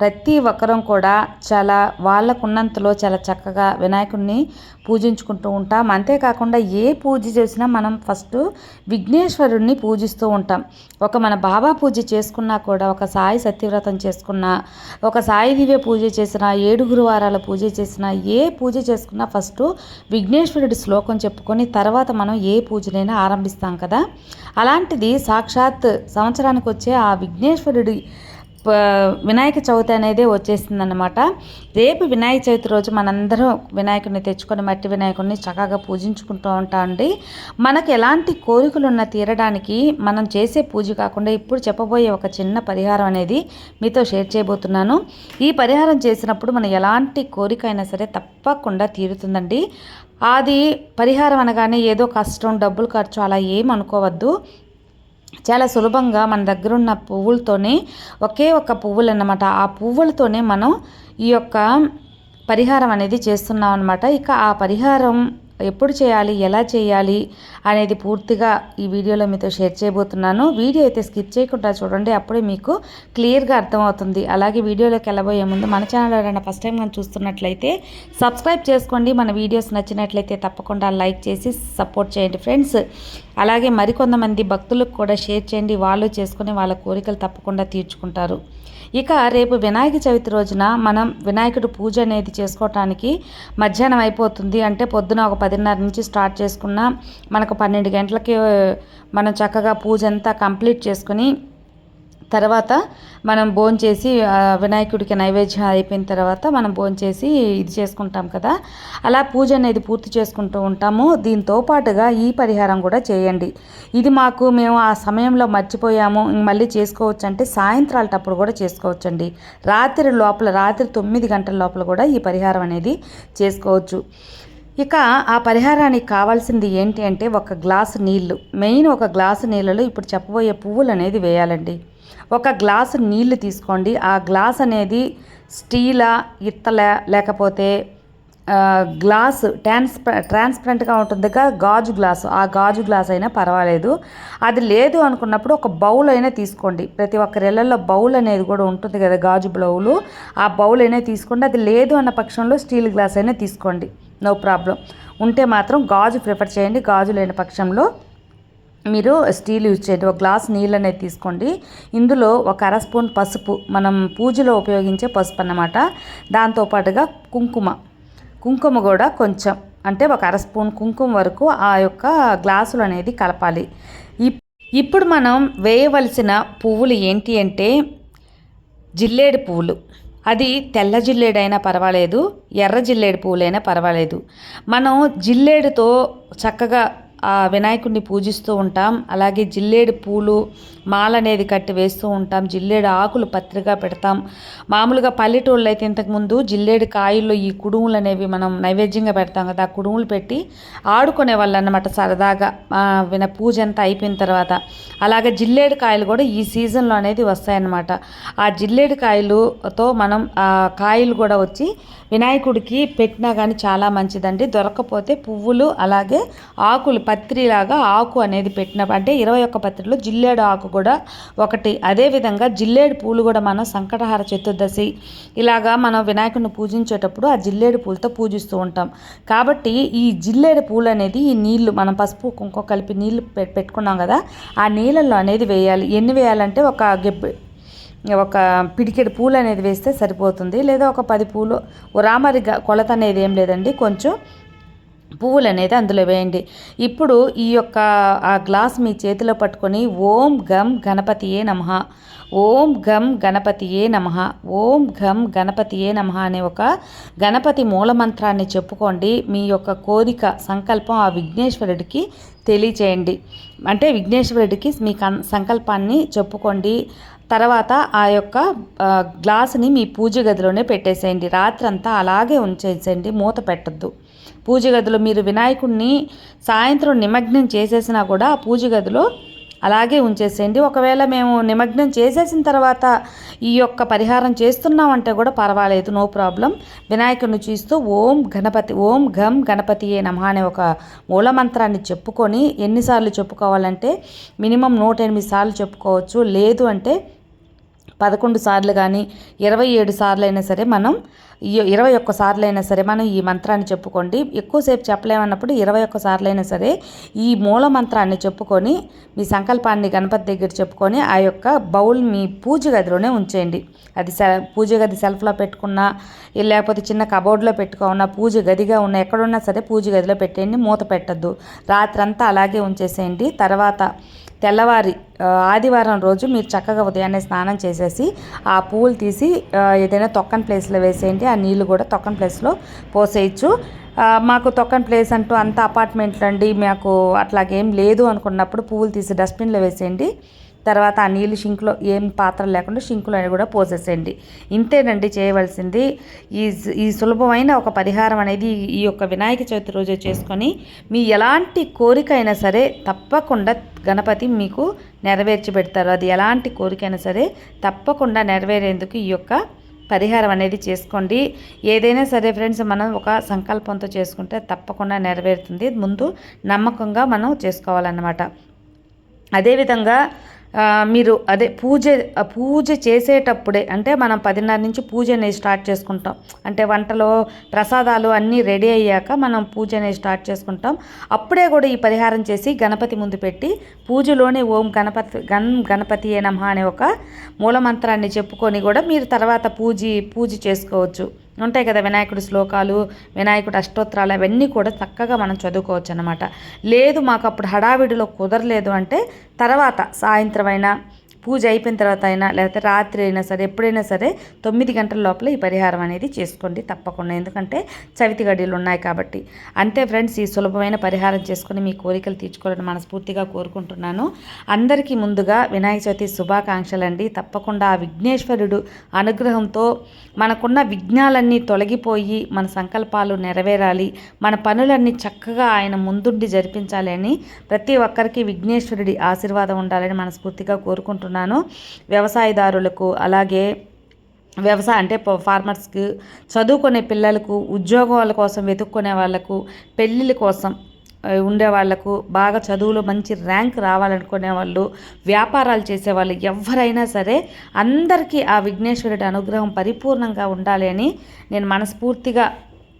ప్రతి ఒక్కరం కూడా చాలా వాళ్ళకున్నంతలో చాలా చక్కగా వినాయకుడిని పూజించుకుంటూ ఉంటాం. అంతేకాకుండా ఏ పూజ చేసినా మనం ఫస్ట్ విఘ్నేశ్వరుడిని పూజిస్తూ ఉంటాం. ఒక మన బాబా పూజ చేసుకున్నా కూడా ఒక సాయి సత్యవ్రతం చేసుకున్నా ఒక సాయి దివ్య పూజ చేసినా ఏడు గురువారాల పూజ చేసినా ఏ పూజ చేసుకున్నా ఫస్ట్ విఘ్నేశ్వరుడి శ్లోకం చెప్పుకొని తర్వాత మనం ఏ పూజనైనా ఆరంభిస్తాం కదా. అలాంటిది సాక్షాత్ సంవత్సరానికి వచ్చే ఆ విఘ్నేశ్వరుడి వినాయక చవితి అనేది వచ్చేసిందనమాట రేపు వినాయక చవితి రోజు మనందరం వినాయకుడిని తెచ్చుకొని మట్టి వినాయకుడిని చక్కగా పూజించుకుంటూ ఉంటామండి మనకు ఎలాంటి కోరికలు ఉన్న తీరడానికి మనం చేసే పూజ కాకుండా ఇప్పుడు చెప్పబోయే ఒక చిన్న పరిహారం అనేది మీతో షేర్ చేయబోతున్నాను. ఈ పరిహారం చేసినప్పుడు మనం ఎలాంటి కోరిక అయినా సరే తప్పకుండా తీరుతుందండి. అది పరిహారం అనగానే ఏదో కష్టం డబ్బులు ఖర్చు అలా ఏం అనుకోవద్దు. చాలా సులభంగా మన దగ్గర ఉన్న పువ్వులతోనే ఒకే ఒక పువ్వులు అన్నమాట ఆ పువ్వులతోనే మనం ఈ యొక్క పరిహారం అనేది చేస్తున్నాం అనమాట ఇక ఆ పరిహారం ఎప్పుడు చేయాలి ఎలా చేయాలి అనేది పూర్తిగా ఈ వీడియోలో మీతో షేర్ చేయబోతున్నాను. వీడియో అయితే స్కిప్ చేయకుండా చూడండి అప్పుడే మీకు క్లియర్గా అర్థమవుతుంది. అలాగే వీడియోలోకి వెళ్ళబోయే ముందు మన ఛానల్ ఎవరైనా ఫస్ట్ టైం కానీ చూస్తున్నట్లయితే సబ్స్క్రైబ్ చేసుకోండి. మన వీడియోస్ నచ్చినట్లయితే తప్పకుండా లైక్ చేసి సపోర్ట్ చేయండి ఫ్రెండ్స్. అలాగే మరికొంతమంది భక్తులకు కూడా షేర్ చేయండి. వాళ్ళు చేసుకుని వాళ్ళ కోరికలు తప్పకుండా తీర్చుకుంటారు. ఇక రేపు వినాయక చవితి రోజున మనం వినాయకుడు పూజ అనేది చేసుకోవటానికి మధ్యాహ్నం అయిపోతుంది. అంటే పొద్దున ఒక పదిన్నర నుంచి స్టార్ట్ చేసుకున్న మనకు పన్నెండు గంటలకి మనం చక్కగా పూజ అంతా కంప్లీట్ చేసుకుని తర్వాత మనం భోంచేసి చేసి వినాయకుడికి నైవేద్యం అయిపోయిన తర్వాత మనం భోంచేసి ఇది చేసుకుంటాం కదా. అలా పూజ అనేది పూర్తి చేసుకుంటూ ఉంటాము. దీంతో పాటుగా ఈ పరిహారం కూడా చేయండి. ఇది మాకు మేము ఆ సమయంలో మర్చిపోయాము. మళ్ళీ చేసుకోవచ్చు అంటే సాయంత్రాలటప్పుడు కూడా చేసుకోవచ్చండి. రాత్రి లోపల రాత్రి తొమ్మిది గంటల లోపల కూడా ఈ పరిహారం అనేది చేసుకోవచ్చు. ఇక ఆ పరిహారానికి కావాల్సింది ఏంటి అంటే ఒక గ్లాసు నీళ్ళు మెయిన్ ఒక గ్లాసు నీళ్ళలో ఇప్పుడు చెప్పబోయే పువ్వులు అనేది వేయాలండి. ఒక గ్లాసు నీళ్ళు తీసుకోండి. ఆ గ్లాస్ అనేది స్టీలా ఇత్తల లేకపోతే గ్లాసు గ్లాస్ ట్రాన్స్ప ట్రాన్స్పరెంట్గా ఉంటుందిగా గాజు గ్లాసు. ఆ గాజు గ్లాస్ అయినా పర్వాలేదు. అది లేదు అనుకున్నప్పుడు ఒక బౌల్ అయినా తీసుకోండి. ప్రతి ఒక్కరి బౌల్ అనేది కూడా ఉంటుంది కదా గాజు బౌలు. ఆ బౌల్ అయినా తీసుకోండి. అది లేదు అన్న పక్షంలో స్టీల్ గ్లాస్ అయినా తీసుకోండి. No problem. ఉంటే మాత్రం గాజు ప్రిఫర్ చేయండి. గాజు లేని పక్షంలో మీరు స్టీల్ యూజ్ చేయండి ఒక గ్లాస్ నీళ్ళు అనేది తీసుకోండి. ఇందులో ఒక అర స్పూన్ పసుపు మనం పూజలో ఉపయోగించే పసుపు అన్నమాట. దాంతోపాటుగా కుంకుమ. కుంకుమ కూడా కొంచెం అంటే ఒక అర స్పూన్ కుంకుమ వరకు ఆ యొక్క గ్లాసులు అనేది కలపాలి. ఇప్- ఇప్పుడు మనం వేయవలసిన పువ్వులు ఏంటి అంటే జిల్లేడు పువ్వులు. అది తెల్ల జిల్లేడైనా పర్వాలేదు ఎర్ర జిల్లేడు పూలైనా పర్వాలేదు. మనం జిల్లేడుతో చక్కగా ఆ వినాయకుడిని పూజిస్తూ ఉంటాం. అలాగే జిల్లేడు పూలు మాల అనేది కట్టి వేస్తూ ఉంటాం జిల్లేడు ఆకులు పత్రిగా పెడతాం. మామూలుగా పల్లెటూళ్ళు అయితే ఇంతకుముందు జిల్లేడు కాయల్లో ఈ కుడుములు అనేవి మనం నైవేద్యంగా పెడతాం కదా ఆ కుడుములు పెట్టి ఆడుకునే వాళ్ళు అనమాట సరదాగా విన పూజ అంతా అయిపోయిన తర్వాత. అలాగే జిల్లేడు కాయలు కూడా ఈ సీజన్లో అనేది వస్తాయన్నమాట. ఆ జిల్లేడు కాయలుతో మనం ఆ కాయలు కూడా వచ్చి వినాయకుడికి పెట్టినా కానీ చాలా మంచిదండి. దొరకపోతే పువ్వులు అలాగే ఆకులు పత్రిలాగా ఆకు అనేది పెట్టిన అంటే ఇరవై ఒక్క పత్రిలో జిల్లేడు ఆకు కూడా ఒకటి. అదేవిధంగా జిల్లేడు పూలు కూడా మనం సంకటహార చతుర్దశి ఇలాగా మనం వినాయకుడిని పూజించేటప్పుడు ఆ జిల్లేడు పూలతో పూజిస్తూ ఉంటాం. కాబట్టి ఈ జిల్లేడు పూలు అనేది ఈ నీళ్ళు మనం పసుపు కుంకుమ కలిపి నీళ్ళు పె- పెట్టుకున్నాం కదా ఆ నీళ్ళల్లో అనేది వేయాలి. ఎన్ని వేయాలంటే ఒక గెబ్బ ఒక పిడికెడు పూలు అనేది వేస్తే సరిపోతుంది. లేదా ఒక పది పూలు రామరిగా రామరి కొలత అనేది ఏం లేదండి. కొంచెం పువ్వులు అనేది అందులో వేయండి. ఇప్పుడు ఈ యొక్క ఆ గ్లాస్ మీ చేతిలో పట్టుకొని ఓం గం గణపతియే నమ. ఓం గం గణపతియే నమ. ఓం గం గణపతియే నమ అనే ఒక గణపతి మూలమంత్రాన్ని చెప్పుకోండి. మీ యొక్క కోరిక సంకల్పం ఆ విఘ్నేశ్వరుడికి తెలియచేయండి. అంటే విఘ్నేశ్వరుడికి మీ కన్ సంకల్పాన్ని చెప్పుకోండి. తర్వాత ఆ యొక్క గ్లాసుని మీ పూజ గదిలోనే పెట్టేసేయండి. రాత్రంతా అలాగే ఉంచేసేయండి. మూత పెట్టద్దు. పూజ గదిలో మీరు వినాయకుడిని సాయంత్రం నిమగ్నం చేసేసినా కూడా ఆ పూజ గదిలో అలాగే ఉంచేసేయండి. ఒకవేళ మేము నిమగ్నం చేసేసిన తర్వాత ఈ యొక్క పరిహారం చేస్తున్నామంటే కూడా పర్వాలేదు నో ప్రాబ్లం. వినాయకుడిని చూస్తూ ఓం గణపతి ఓం ఘం గణపతి ఏ నమ అనే ఒక మూలమంత్రాన్ని చెప్పుకొని ఎన్నిసార్లు చెప్పుకోవాలంటే మినిమం నూట ఎనిమిది సార్లు చెప్పుకోవచ్చు. లేదు అంటే పదకొండు సార్లు కానీ ఇరవై ఏడు సార్లు అయినా సరే మనం ఇరవై ఒక్క సార్లు అయినా సరే మనం ఈ మంత్రాన్ని చెప్పుకోండి. ఎక్కువసేపు చెప్పలేమన్నప్పుడు ఇరవై ఒక్క సార్లు అయినా సరే ఈ మూల మంత్రాన్ని చెప్పుకొని మీ సంకల్పాన్ని గణపతి దగ్గర చెప్పుకొని ఆ యొక్క బౌల్ మీ పూజ గదిలోనే ఉంచేయండి. అది సె పూజ గది సెల్ఫ్లో పెట్టుకున్నా లేకపోతే చిన్న కబోర్డ్లో పెట్టుకున్నా పూజ గదిగా ఉన్న ఎక్కడున్నా సరే పూజ గదిలో పెట్టేయండి మూత పెట్టద్దు. రాత్రంతా అలాగే ఉంచేసేయండి. తర్వాత తెల్లవారి ఆదివారం రోజు మీరు చక్కగా ఉదయాన్నే స్నానం చేసేసి ఆ పువ్వులు తీసి ఏదైనా తొక్కని ప్లేస్లో వేసేయండి. ఆ నీళ్ళు కూడా తొక్కని ప్లేస్లో పోసేయచ్చు. మాకు తొక్కని ప్లేస్ అంటూ అంత అపార్ట్మెంట్లు అండి. మాకు అట్లాగేం లేదు అనుకున్నప్పుడు పువ్వులు తీసి డస్ట్బిన్లో వేసేయండి. తర్వాత ఆ నీళ్ళు షింక్లో ఏం పాత్రలు లేకుండా షింకులో కూడా పోసేసేయండి. ఇంతేనండి చేయవలసింది. ఈ ఈ సులభమైన ఒక పరిహారం అనేది ఈ యొక్క వినాయక చవితి రోజు చేసుకొని మీ ఎలాంటి కోరిక అయినా సరే తప్పకుండా గణపతి మీకు నెరవేర్చి పెడతారు. అది ఎలాంటి కోరికైనా సరే తప్పకుండా నెరవేరేందుకు ఈ యొక్క పరిహారం అనేది చేసుకోండి. ఏదైనా సరే ఫ్రెండ్స్ మనం ఒక సంకల్పంతో చేసుకుంటే తప్పకుండా నెరవేరుతుంది. ముందు నమ్మకంగా మనం చేసుకోవాలన్నమాట. అదేవిధంగా మీరు అదే పూజ పూజ చేసేటప్పుడే అంటే మనం పదిన్నర నుంచి పూజ అనేది స్టార్ట్ చేసుకుంటాం. అంటే వంటలో ప్రసాదాలు అన్నీ రెడీ అయ్యాక మనం పూజ అనేది స్టార్ట్ చేసుకుంటాం. అప్పుడే కూడా ఈ పరిహారం చేసి గణపతి ముందు పెట్టి పూజలోనే ఓం గణపతి గన్ గణపతి ఏ నమ అనే ఒక మూలమంత్రాన్ని చెప్పుకొని కూడా మీరు తర్వాత పూజ పూజ చేసుకోవచ్చు. ఉంటాయి కదా వినాయకుడి శ్లోకాలు వినాయకుడి అష్టోత్తరాలు అవన్నీ కూడా చక్కగా మనం చదువుకోవచ్చు అనమాట లేదు మాకు అప్పుడు హడావిడిలో కుదరలేదు అంటే తర్వాత సాయంత్రం అయినా పూజ అయిపోయిన తర్వాత అయినా లేకపోతే రాత్రి అయినా సరే ఎప్పుడైనా సరే తొమ్మిది గంటల లోపల ఈ పరిహారం అనేది చేసుకోండి తప్పకుండా. ఎందుకంటే చవితి గడియలు ఉన్నాయి కాబట్టి. అంతే ఫ్రెండ్స్ ఈ సులభమైన పరిహారం చేసుకుని మీ కోరికలు తీర్చుకోవాలని మనస్ఫూర్తిగా కోరుకుంటున్నాను. అందరికీ ముందుగా వినాయక చవితి శుభాకాంక్షలు అండి తప్పకుండా ఆ విఘ్నేశ్వరుడు అనుగ్రహంతో మనకున్న విఘ్నాలన్నీ తొలగిపోయి మన సంకల్పాలు నెరవేరాలి. మన పనులన్నీ చక్కగా ఆయన ముందుండి జరిపించాలి అని ప్రతి ఒక్కరికి విఘ్నేశ్వరుడి ఆశీర్వాదం ఉండాలని మనస్ఫూర్తిగా కోరుకుంటున్నాను. అనుకుంటున్నాను వ్యవసాయదారులకు అలాగే వ్యవసాయ అంటే ఫార్మర్స్కి చదువుకునే పిల్లలకు ఉద్యోగాల కోసం వెతుక్కునే వాళ్ళకు పెళ్ళిళ్ళ కోసం ఉండే వాళ్ళకు బాగా చదువులో మంచి ర్యాంక్ రావాలనుకునే వాళ్ళు వ్యాపారాలు చేసేవాళ్ళు ఎవరైనా సరే అందరికీ ఆ విఘ్నేశ్వరుడి అనుగ్రహం పరిపూర్ణంగా ఉండాలి అని నేను మనస్ఫూర్తిగా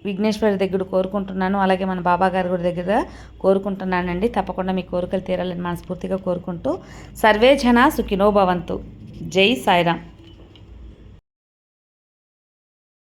విఘ్నేశ్వరి దగ్గర కోరుకుంటున్నాను. అలాగే మన బాబా గారి గుడి దగ్గర కోరుకుంటున్నానండి. తప్పకుండా మీ కోరికలు తీరాలని మనస్ఫూర్తిగా కోరుకుంటూ. సర్వే జన సుఖినో భవంతు. జై సాయిరామ్.